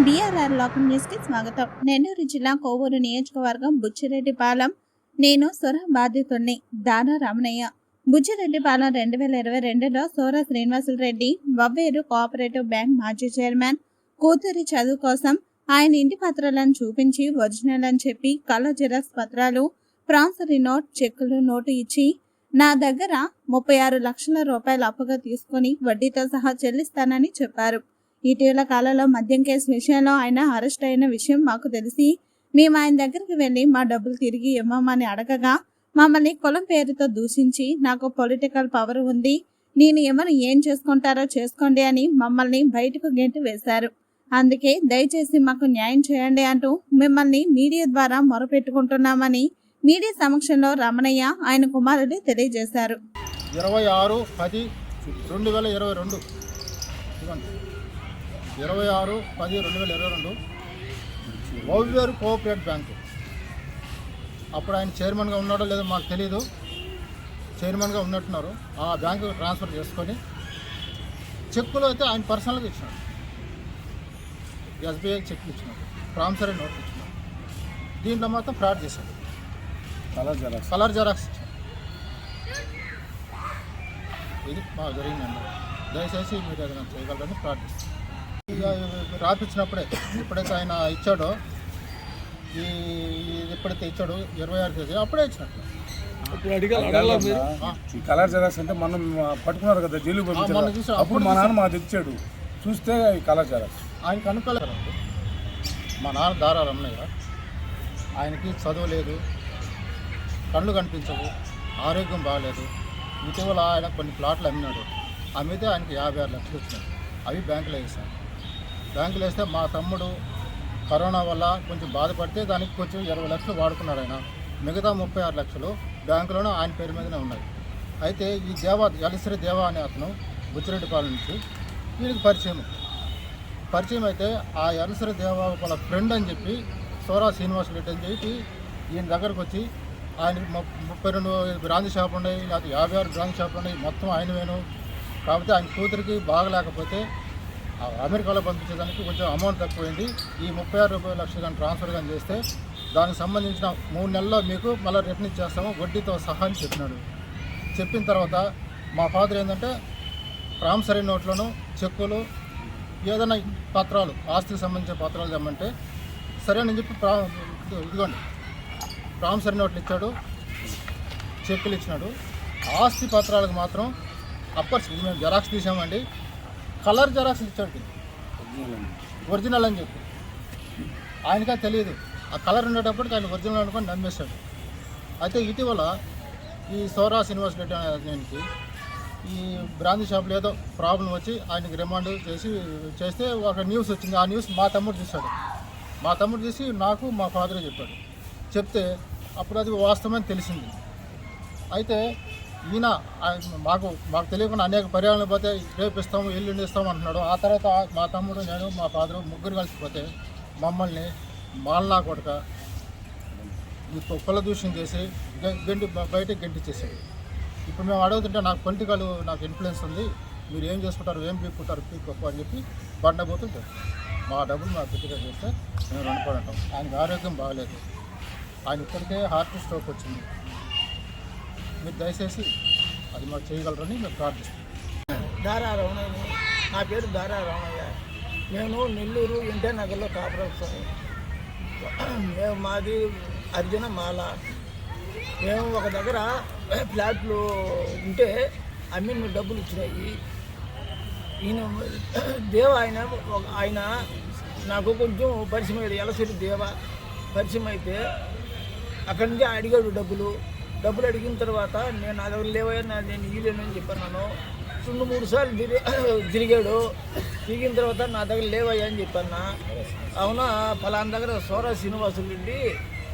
DRR లోకం న్యూస్కి స్వాగతం. నెల్లూరు జిల్లా కోవూరు నియోజకవర్గం బుచ్చిరెడ్డిపాలెం నేను సొర బాధితుణ్ణి. దానా రమణయ్య. బుచ్చిరెడ్డిపాలెం రెండు వేల ఇరవై రెండులో సోర శ్రీనివాసులు రెడ్డి వవ్వేరు కోఆపరేటివ్ బ్యాంక్ మాజీ చైర్మన్ కూతురి చదువు కోసం ఆయన ఇంటి పత్రాలను చూపించి ఒరిజినల్ అని చెప్పి కలర్ జిరాక్స్ పత్రాలు ప్రాన్సరీ నోట్ చెక్కులు నోటు ఇచ్చి నా దగ్గర ముప్పై ఆరు లక్షల రూపాయలు అప్పుగా తీసుకొని వడ్డీతో సహా చెల్లిస్తానని చెప్పారు. ఇటీవల కాలంలో మద్యం కేసు విషయంలో ఆయన అరెస్ట్ అయిన విషయం మాకు తెలిసి మేము ఆయన దగ్గరికి వెళ్ళి మా డబ్బులు తిరిగి ఇవ్వమని అడగగా మమ్మల్ని కులం పేరుతో దూషించి నాకు పొలిటికల్ పవర్ ఉంది నేను ఎవరు ఏం చేసుకుంటారో చేసుకోండి అని మమ్మల్ని బయటకు గెంటి వేశారు. అందుకే దయచేసి మాకు న్యాయం చేయండి అంటూ మిమ్మల్ని మీడియా ద్వారా మొరపెట్టుకుంటున్నామని మీడియా సమక్షంలో రమణయ్య ఆయన కుమారుడు తెలియజేశారు. ఇరవై ఆరు పది రెండు వేల ఇరవై రెండు. ఇరవై ఆరు పది రెండు వేల ఇరవై రెండు ఓవియర్ కోఆపరేటివ్ బ్యాంకు. అప్పుడు ఆయన చైర్మన్గా ఉన్నాడో లేదో మాకు తెలియదు చైర్మన్గా ఉన్నట్టున్నారు. ఆ బ్యాంకు ట్రాన్స్ఫర్ చేసుకొని చెక్కులు అయితే ఆయన పర్సనల్గా ఇచ్చినాడు. ఎస్బీఐ చెక్లు ఇచ్చినాడు. ప్రామిసరీ నోట్ ఇచ్చినాడు. దీంట్లో మాత్రం ఫ్రాడ్ చేశాడు. Colour xerox. కలర్ జెరాక్స్ ఇచ్చాడు. ఇది బాగా జరిగిందండి. దయచేసి మీరు ఏదైనా చేయగలరని ప్రార్థిస్తాను రాపించినప్పుడే ఎప్పుడైతే ఆయన ఇచ్చాడో ఈ ఎప్పుడైతే ఇచ్చాడో ఇరవై ఆరు తేదీ అప్పుడే ఇచ్చినట్టు. ఈ కలర్ జెరాక్స్ అంటే మనం పట్టుకున్నారు కదా జైలు పంపించారు. అప్పుడు మా నాన్న మాకు తెచ్చాడు చూస్తే ఈ కలర్ జెరాక్స్. ఆయనకి అనుకోలేరండి మా నాన్న దారా రమణయ్య ఆయనకి చదువు లేదు. కళ్ళు కనిపించవు. ఆరోగ్యం బాగాలేదు. ఇటీవల ఆయన కొన్ని ప్లాట్లు అమ్మినాడు. అమ్మితే ఆయనకి యాభై ఆరు లక్షలు వచ్చినాయి. అవి బ్యాంకులో వేసాను బ్యాంకులు వేస్తే మా తమ్ముడు కరోనా వల్ల కొంచెం బాధపడితే దానికి కొంచెం ఇరవై లక్షలు వాడుకున్నాడు ఆయన. మిగతా ముప్పై ఆరు లక్షలు బ్యాంకులోనే ఆయన పేరు మీదనే ఉన్నాయి. అయితే ఈ దేవా ఎలసిరి దేవా అనే అతను బుచ్చిరెడ్డిపాలెం నుంచి వీరికి పరిచయం. పరిచయం అయితే ఆ ఎలసిరి దేవా వాళ్ళ ఫ్రెండ్ అని చెప్పి సోరా శ్రీనివాస్ రెడ్డి అని చెప్పి ఈయన దగ్గరకు వచ్చి ఆయన ముప్పై రెండు బ్రాంచ్ షాపులు ఉన్నాయి లేకపోతే యాభై ఆరు బ్రాంచ్ షాపులు ఉన్నాయి మొత్తం ఆయనవేను. కాకపోతే ఆయన కూతురికి బాగలేకపోతే అమెరికాలో పంపించేదానికి కొంచెం అమౌంట్ తక్కువైంది. ఈ ముప్పై ఆరు రూపాయల లక్షలు కానీ ట్రాన్స్ఫర్ కానీ చేస్తే దానికి సంబంధించిన మూడు నెలల్లో మీకు మళ్ళీ రిటర్న్ ఇచ్చేస్తాము. వడ్డీతో సహా అని చెప్పినాడు. చెప్పిన తర్వాత మా ఫాదర్ ఏంటంటే ప్రామిసరీ నోట్లను చెక్కులు ఏదైనా పత్రాలు ఆస్తికి సంబంధించిన పత్రాలు తెమ్మంటే సరే అని చెప్పి ప్రా ఇదిగోండి. ప్రామిసరీ నోట్లు ఇచ్చాడు. చెక్కులు ఇచ్చినాడు. ఆస్తి పత్రాలకు మాత్రం అప్పర్స్ మేము జెరాక్స్ తీసామండి. కలర్ జెరాక్స్ ఇచ్చాడు. ఒరిజినల్ అని చెప్పి. ఆయనకా తెలియదు. ఆ కలర్ ఉండేటప్పటికి ఆయన ఒరిజినల్ అనుకొని నమ్మేశాడు. అయితే ఇటీవల ఈ సోరా శ్రీనివాస్ రెడ్డి ఆయనకి ఈ బ్రాంచ్ షాప్లో ఏదో ప్రాబ్లం వచ్చి ఆయనకి రిమాండ్ చేసి చేస్తే ఒక న్యూస్ వచ్చింది. ఆ న్యూస్ మా తమ్ముడు చూశాడు. మా తమ్ముడు చూసి నాకు మా ఫాదరే చెప్పాడు. చెప్తే అప్పుడు అది వాస్తవమని తెలిసింది. అయితే ఈయన మాకు మాకు తెలియకుండా అనేక పర్యాలను పోతే రేపు ఇస్తాము ఎల్లుండి ఇస్తాము అంటున్నాడు. ఆ తర్వాత మా తమ్ముడు నేను మా ఫాదరు ముగ్గురు కలిసిపోతే మమ్మల్ని మాల్నా కొడక ఈ కుక్కల దూషణ చేసి గ- గంటి బయట గంటిచ్చేసాడు ఇప్పుడు మేము అడుగుతుంటే నాకు పొలిటికల్ నాకు ఇన్ఫ్లుయెన్స్ ఉంది మీరు ఏం చేసుకుంటారు ఏం పీక్కుంటారు పీక్కొప్పు అని చెప్పి బండబోతుంటే మా డబ్బులు మా పెట్టుగా చేస్తే మేము రుణపడి ఉంటాం. ఆయనకి ఆరోగ్యం బాగలేదు. ఆయన ఇప్పటికే హార్ట్ స్ట్రోక్ వచ్చింది. మీరు దయచేసి అది మాకు చేయగలరని మేము ప్రార్థిస్తున్నాం. దారా రమణయ్య నా పేరు దారా రమణయ్య. నేను నెల్లూరు ఎన్టీఆర్ నగర్లో కాపురం మేము మాది అర్జున మాల. మేము ఒక దగ్గర ఫ్లాట్లు ఉంటే అమ్మి నువ్వు డబ్బులు ఇచ్చినాయి. ఈయన దేవ ఆయన ఒక- ఆయన నాకు కొంచెం పరిచయం అయ్యాడు. ఎలసిరి దేవ పరిచయం అయితే అక్కడి నుంచి అడిగాడు డబ్బులు. డబ్బులు అడిగిన తర్వాత నేను నా దగ్గర లేవయ్యా నేను ఇయ్యలేను అని చెప్పాను రెండు మూడు సార్లు తిరిగి తిరిగాడు. తిరిగిన తర్వాత నా దగ్గర లేవయ్యా అని చెప్పాను అవునా? ఫలానా దగ్గర సోరా శ్రీనివాసులు ఉండి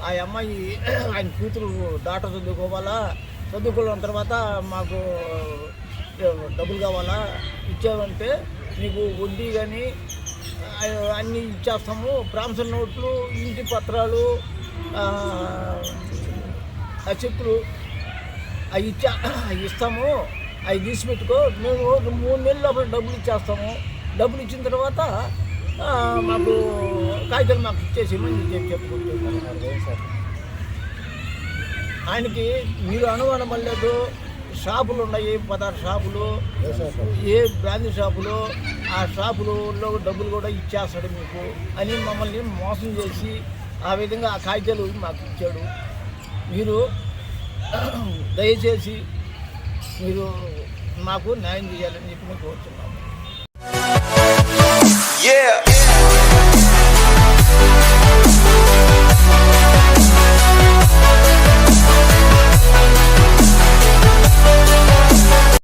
ఆ అమ్మాయి ఆయన కూతురు డాక్టర్ చదువుకోవాలా? చదువుకున్న తర్వాత మాకు డబ్బులు కావాలా? ఇచ్చావంటే నీకు వడ్డీ కానీ అన్నీ ఇచ్చేస్తాము. ప్రాంసర్ నోట్లు ఇంటి పత్రాలు ఆ, చెప్పులు అవి ఇచ్చా అవి ఇస్తాము అవి తీసి పెట్టుకో మేము ఒక మూడు నెలల లోపల డబ్బులు ఇచ్చేస్తాము. డబ్బులు ఇచ్చిన తర్వాత మాకు కాగితాలు మాకు ఇచ్చేసేమని చెప్పి చెప్పుకుంటున్నారు ఆయనకి మీరు అనుమానం లేదు షాపులు ఉన్నాయి పదహారు షాపులు ఏ బ్రాంతి షాపులు ఆ షాపులలో డబ్బులు కూడా ఇచ్చేస్తాడు మీకు అని మమ్మల్ని మోసం చేసి ఆ విధంగా ఆ కాగితాలు మాకు ఇచ్చాడు. మీరు దయచేసి మీరు మాకు న్యాయం చేయాలని చెప్పి మేము కోరుతున్నాము